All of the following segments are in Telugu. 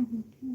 Mm-hmm.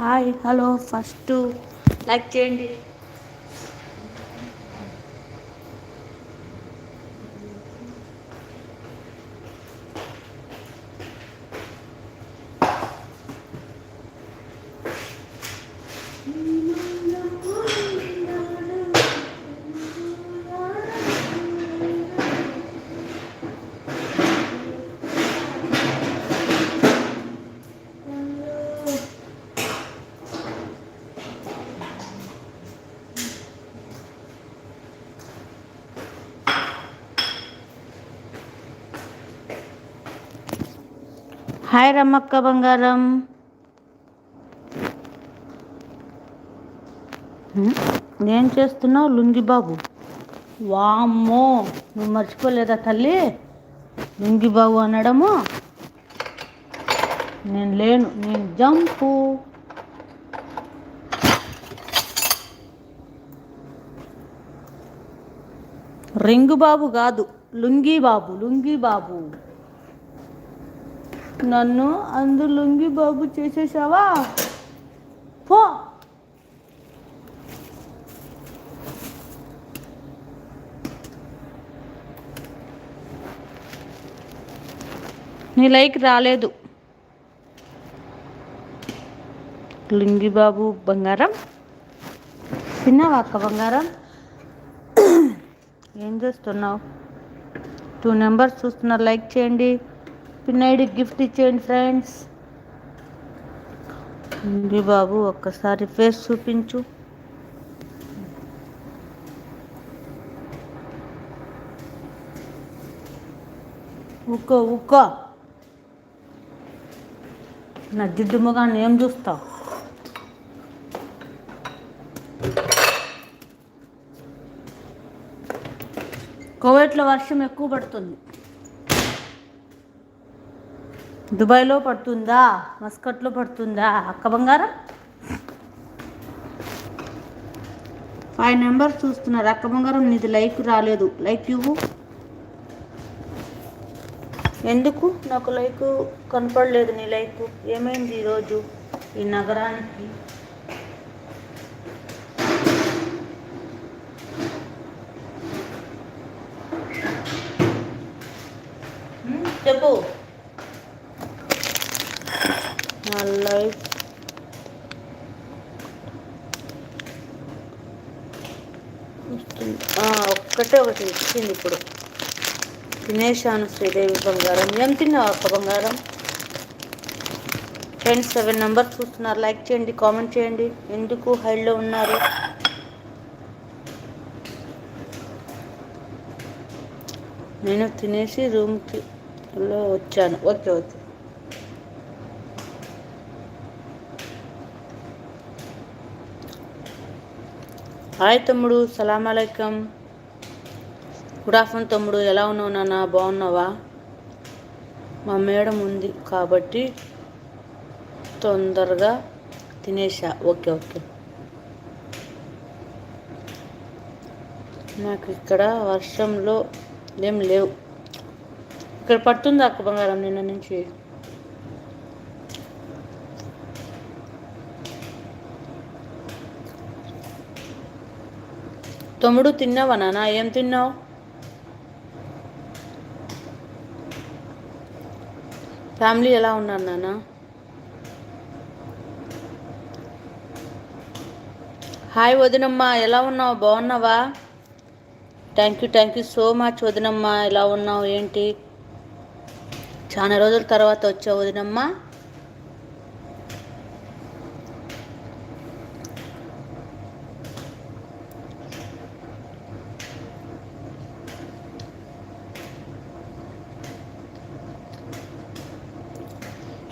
Hi hello first. Like చేయండి. హాయ్ రమ్మక్క బంగారం. నేను ఏం చేస్తున్నావు లుంగి బాబు? వామ్మో నువ్వు మర్చిపోలేదా తల్లి? లుంగి బాబు అనడము? నేను లేను నేను జంపు. రింగు బాబు కాదు లుంగి బాబు లుంగి బాబు. నన్ను అందు లుంగి బాబు చేసేసావా పో. నీ లైక్ రాలేదు. లుంగి బాబు బంగారం. తిన్నావా అక్క బంగారం? ఏం చేస్తున్నావు? టూ నెంబర్స్ చూస్తున్నారు. లైక్ చేయండి. పిన్నైడి గిఫ్ట్ ఇచ్చేయండి ఫ్రెండ్స్ బాబు ఒక్కసారి ఫేస్ చూపించు. ఉక్క ఉక్క. నా జిడ్డు ముఖాన్ని ఏం చూస్తావు? కోవైట్లో వర్షం ఎక్కువ పడుతుంది. దుబాయ్లో పడుతుందా? మస్కట్లో పడుతుందా? అక్క బంగారం? ఫైవ్ నెంబర్స్ చూస్తున్నారు. అక్క బంగారం నీది లైక్ రాలేదు. లైక్ ఇవ్వు. ఎందుకు? నాకు లైక్ కనపడలేదు నీ లైక్. ఏమైంది ఈరోజు? ఈ నగరానికి? చెప్పు. ఒకటి ఇచ్చింది ఇప్పుడు. తినేశాను శ్రీదేవి బంగారం. ఏం తిన్నావు అక్క బంగారం? ఫ్రెండ్స్ సెవెన్ నెంబర్స్ చూస్తున్నారు. లైక్ చేయండి కామెంట్ చేయండి. ఎందుకు హైలో ఉన్నారు? నేను తినేసి రూమ్కి లో వచ్చాను. Okay okay. హాయ్ తమ్ముడు. సలాం అలైకం గుడ్ ఆఫ్టర్నూన్ తమ్ముడు ఎలా ఉన్నావు నాన్న? బాగున్నావా? మా మేడం ఉంది కాబట్టి తొందరగా తినేసా. Okay okay. నాకు ఇక్కడ వర్షంలో ఏం లేవు. ఇక్కడ పడుతుందా అక్క బంగారం నిన్న నుంచి? తమ్ముడు తిన్నావా నాన్న? ఏం తిన్నావు? ఫ్యామిలీ ఎలా ఉన్నారు నాన్న? హాయ్ వదినమ్మ ఎలా ఉన్నావు? బాగున్నావా? Thank you thank you so much వదినమ్మ. ఎలా ఉన్నావు? ఏంటి? చాలా రోజుల తర్వాత వచ్చావు వదినమ్మ.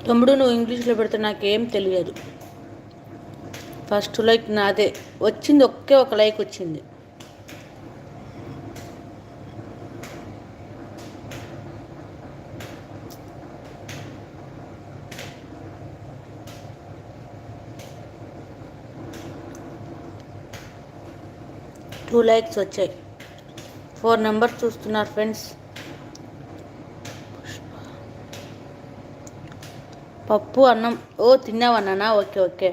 తమ్ముడు నువ్వు ఇంగ్లీష్లో పెడితే నాకేం తెలియదు. ఫస్ట్ లైక్ నాదే. వచ్చింది ఒకే ఒక లైక్ వచ్చింది. టూ లైక్స్ వచ్చాయి. ఫోర్ నెంబర్స్ చూస్తున్నారు ఫ్రెండ్స్ పప్పు అన్నం. ఓ తిన్నావన్నానా ఓకే ఓకే.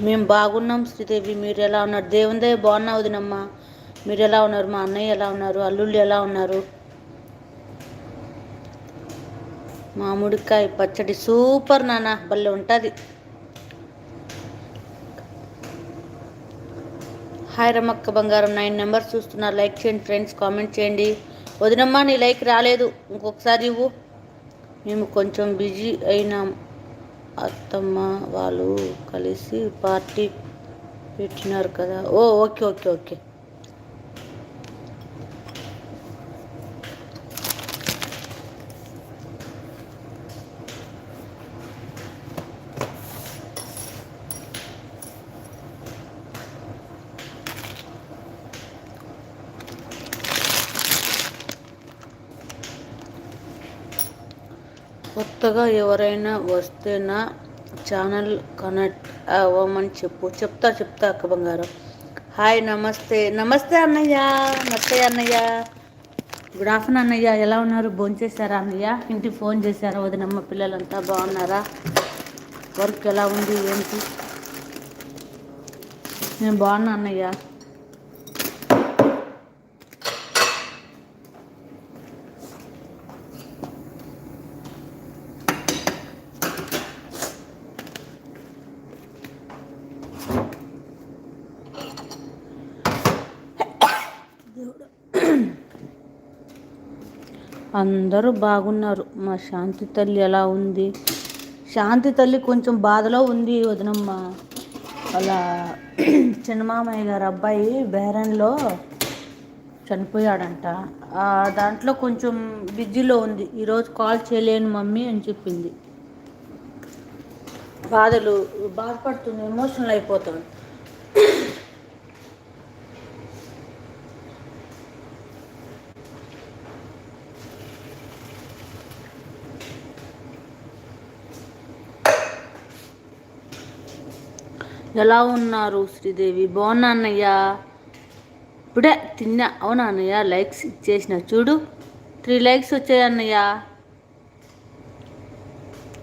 మేము బాగున్నాం శ్రీదేవి. మీరు ఎలా ఉన్నారు? దేవుందే బాగున్నా వదినమ్మా. మీరు ఎలా ఉన్నారు? మా అన్నయ్య ఎలా ఉన్నారు? అల్లుళ్ళు ఎలా ఉన్నారు? మామిడికాయ పచ్చడి సూపర్ నాన్న. భలే ఉంటుంది. హాయ్ రమ్మక్క బంగారం. నైన్ నెంబర్స్ చూస్తున్నారు. లైక్ చేయండి ఫ్రెండ్స్ కామెంట్ చేయండి. వదినమ్మా నీ లైక్ రాలేదు. ఇంకొకసారి ఇవ్వు. మేము కొంచెం బిజీ అయినాం. అత్తమ్మ వాళ్ళు కలిసి పార్టీ పెట్టినారు కదా. ఓ ఓకే ఓకే ఓకే. కొత్తగా ఎవరైనా వస్తే నా ఛానల్ కనెక్ట్ అవ్వమని చెప్పు. చెప్తా చెప్తా అక్క బంగారం. హాయ్ నమస్తే. నమస్తే అన్నయ్య. నమస్తే అన్నయ్య. గుడ్ ఆఫ్టర్నూన్ అన్నయ్య. ఎలా ఉన్నారు? భోంచేశారా అన్నయ్య? ఇంటికి ఫోన్ చేశారా? వదినమ్మ పిల్లలంతా బాగున్నారా? వర్క్ ఎలా ఉంది? ఏంటి? నేను బాగున్నా అన్నయ్య. అందరూ బాగున్నారు. మా శాంతి తల్లి ఎలా ఉంది? శాంతి తల్లి కొంచెం బాధలో ఉంది వదినమ్మ. వాళ్ళ చిన్నమామయ్య గారు అబ్బాయి బేరన్లో చనిపోయాడంట. దాంట్లో కొంచెం బిజీలో ఉంది. ఈరోజు కాల్ చేయలేను మమ్మీ అని చెప్పింది. బాధలు బాధపడుతుంది ఎమోషనల్ అయిపోతుంది. ఎలా ఉన్నారు శ్రీదేవి? బాగున్నా అన్నయ్య? ఇప్పుడే తిన్నా. అవునా అన్నయ్య? లైక్స్ ఇచ్చేసిన. చూడు త్రీ లైక్స్ వచ్చాయి అన్నయ్య.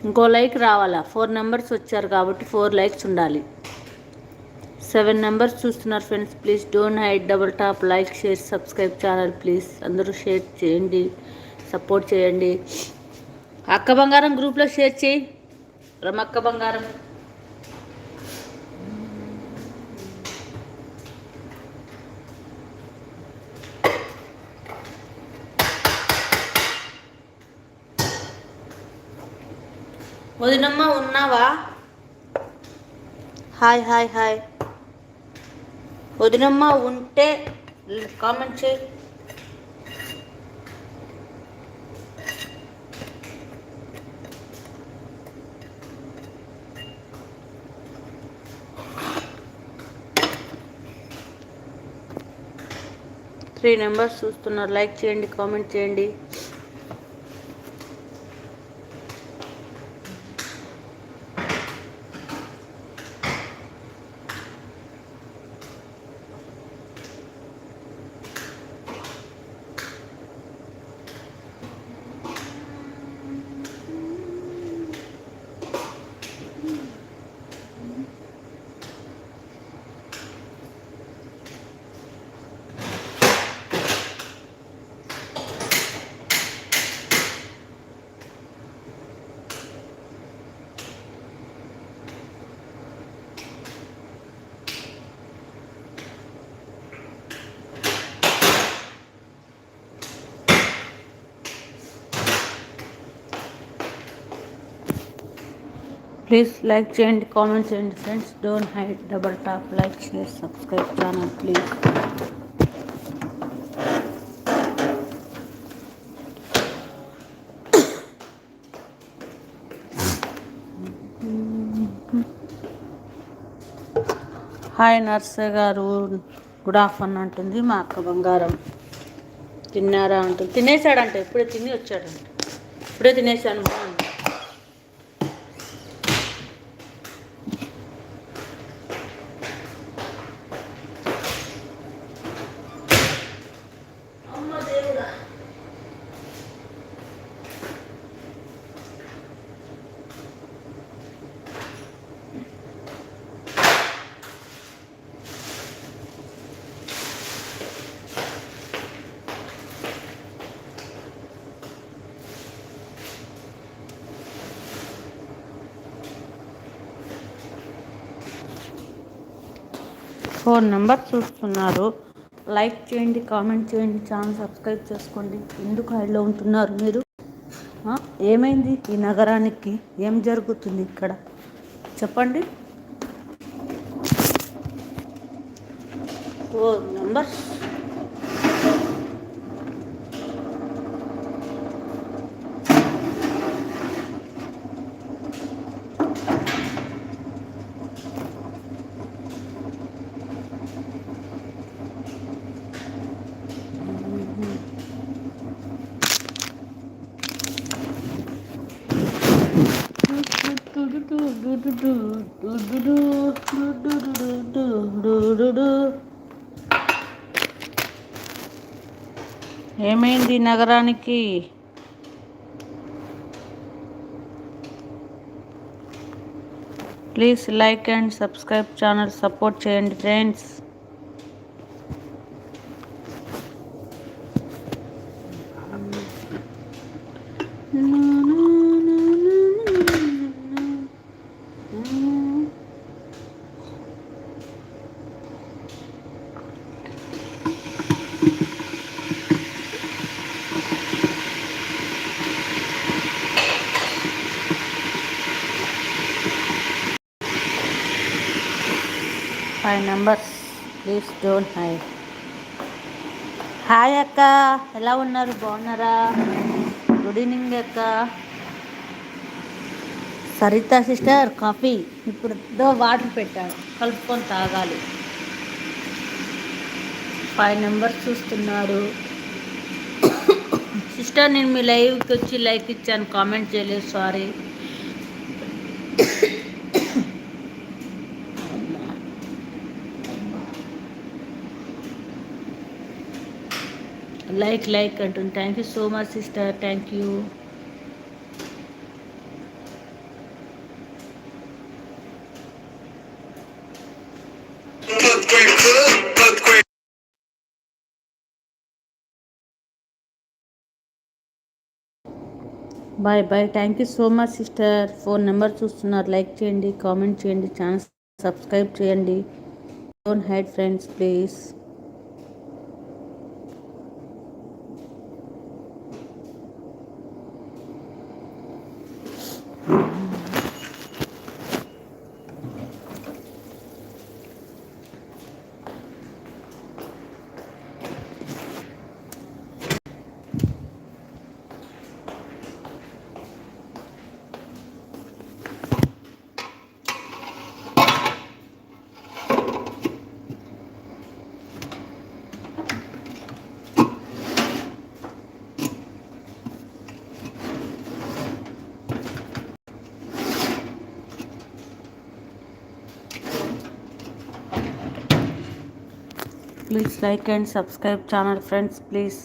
ఇంకో లైక్ రావాలా? ఫోర్ నెంబర్స్ వచ్చారు కాబట్టి ఫోర్ లైక్స్ ఉండాలి. సెవెన్ నెంబర్స్ చూస్తున్నారు friends. Please don't hide double tap. Like share subscribe channel please. అందరూ షేర్ చేయండి. సపోర్ట్ చేయండి. అక్క బంగారం గ్రూప్లో షేర్ చేయి. రమక్క బంగారం. వదినమ్మ ఉన్నావా? Hi hi hi. వదినమ్మ ఉంటే కామెంట్ చేయి. త్రీ నెంబర్స్ చూస్తున్నారు. లైక్ చేయండి కామెంట్ చేయండి. ప్లీజ్ లైక్ చేయండి కామెంట్ చేయండి friends don't hide double tap like share subscribe channel please hi Narse గారు. గుడ్ ఆఫ్టర్నూన్ అంటుంది మా అక్క బంగారం. తిన్నారా అంటుంది. తినేసాడంట ఇప్పుడే తిని వచ్చాడంట. ఇప్పుడే తినేసాను ఫోర్ నెంబర్ చూస్తున్నారు. లైక్ చేయండి కామెంట్ చేయండి ఛానల్ సబ్స్క్రైబ్ చేసుకోండి. ఎందుకు హైలో ఉంటున్నారు మీరు? ఏమైంది ఈ నగరానికి? ఏం జరుగుతుంది ఇక్కడ? చెప్పండి. ఫోర్ నెంబర్స్ ఏమైంది నగరానికి? Please like and subscribe channel support చేయండి friends. Five please don't hide. Hi అక్క ఎలా ఉన్నారు? బాగున్నారా? గుడ్ ఈవినింగ్ అక్క. Saritha sister coffee. ఇప్పుడు వాటర్ పెట్టాను. కలుపుకొని తాగాలి. ఫైవ్ నెంబర్స్ చూస్తున్నారు. సిస్టర్ నేను మీ లైవ్కి వచ్చి లైక్ ఇచ్చాను. కామెంట్ చేయలేదు. సారీ. లైక్ లైక్ అంటుంది. Thank you so much sister thank you bye bye thank you so much sister phone number చూస్తున్నారు. లైక్ చేయండి కామెంట్ చేయండి ఛానల్ సబ్స్క్రైబ్ చేయండి. Don't hide friends please Mm-hmm. Please like and subscribe channel friends please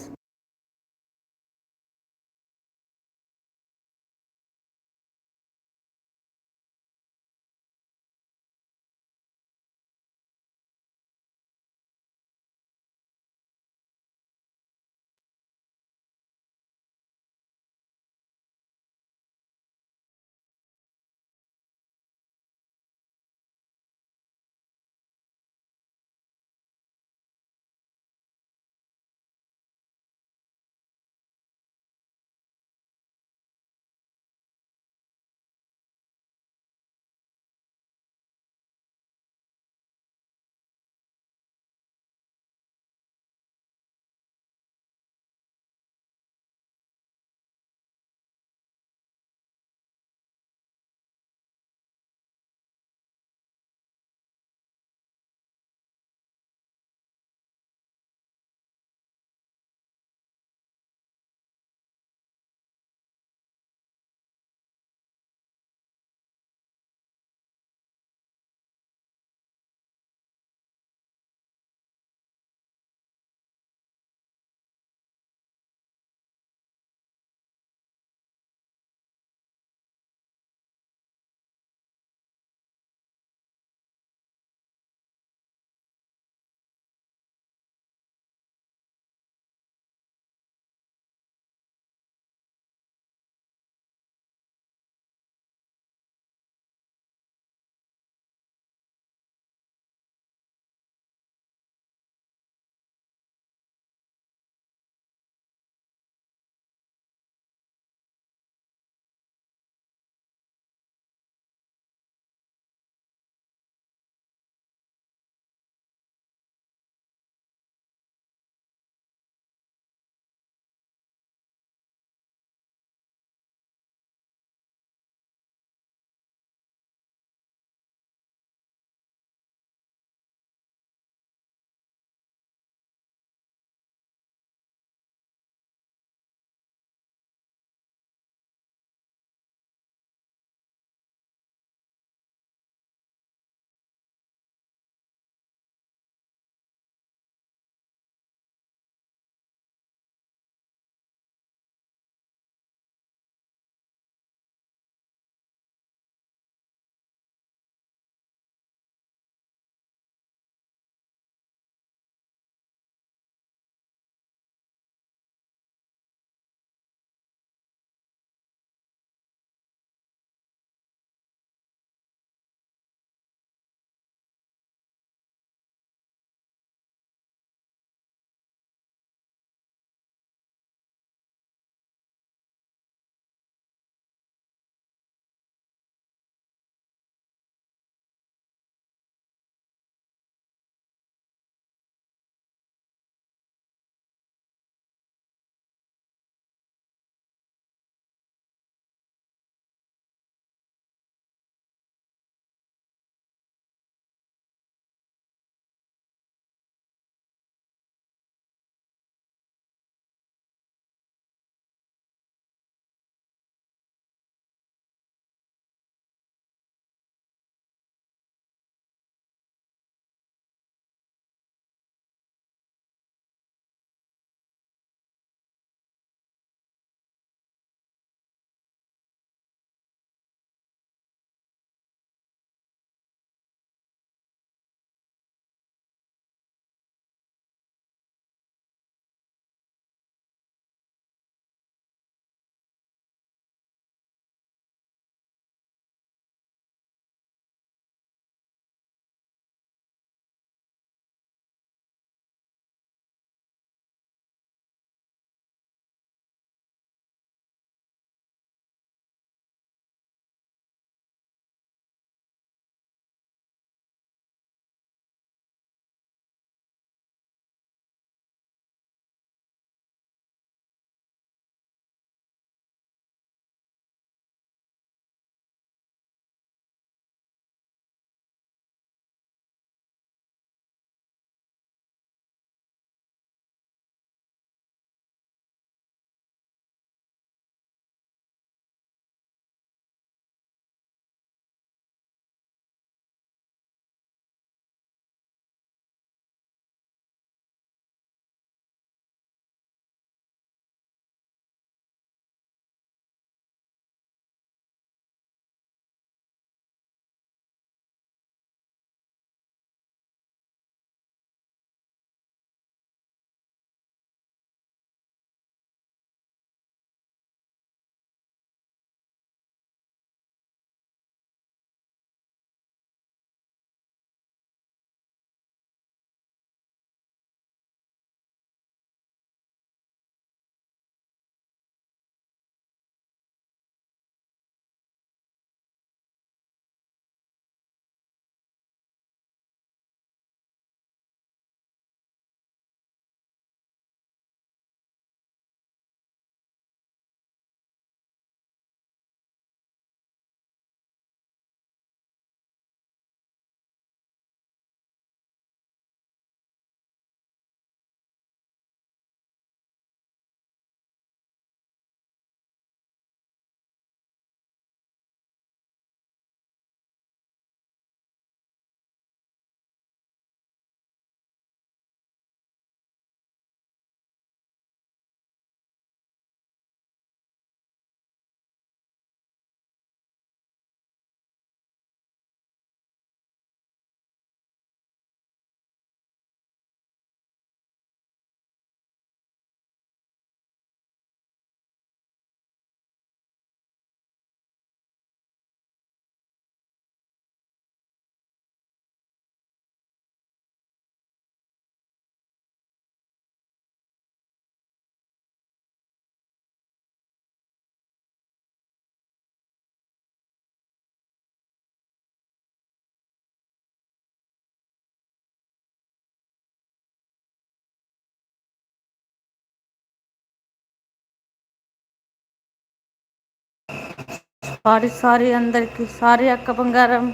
sorry sorry అందరికి. సారీ అక్క బంగారం.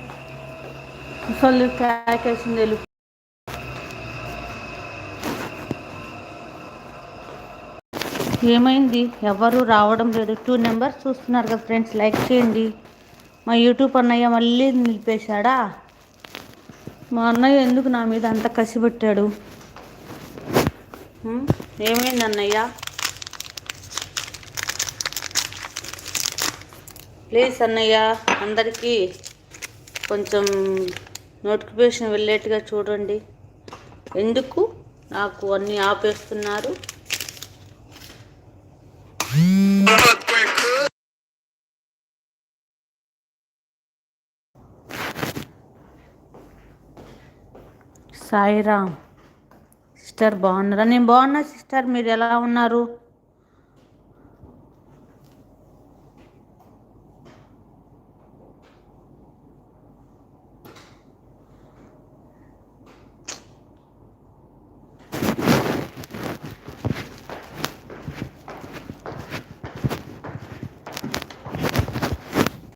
ముసళ్ళు క్యాకేసింది వెళ్ళు. ఏమైంది? ఎవరు రావడం లేదు. టూ నెంబర్స్ చూస్తున్నారు కదా ఫ్రెండ్స్ లైక్ చేయండి. మా యూట్యూబ్ అన్నయ్య మళ్ళీ నిలిపేశాడా? మా అన్నయ్య ఎందుకు నా మీద అంత కసి పెట్టాడు? ఏమైంది అన్నయ్య? ప్లీజ్ అన్నయ్య అందరికీ కొంచెం నోటిఫికేషన్ వెళ్ళేట్టుగా చూడండి. ఎందుకు నాకు అన్నీ ఆపేస్తున్నారు? సాయిరామ్ సిస్టర్ బాగున్నారా? నేను బాగున్నా సిస్టర్. మీరు ఎలా ఉన్నారు?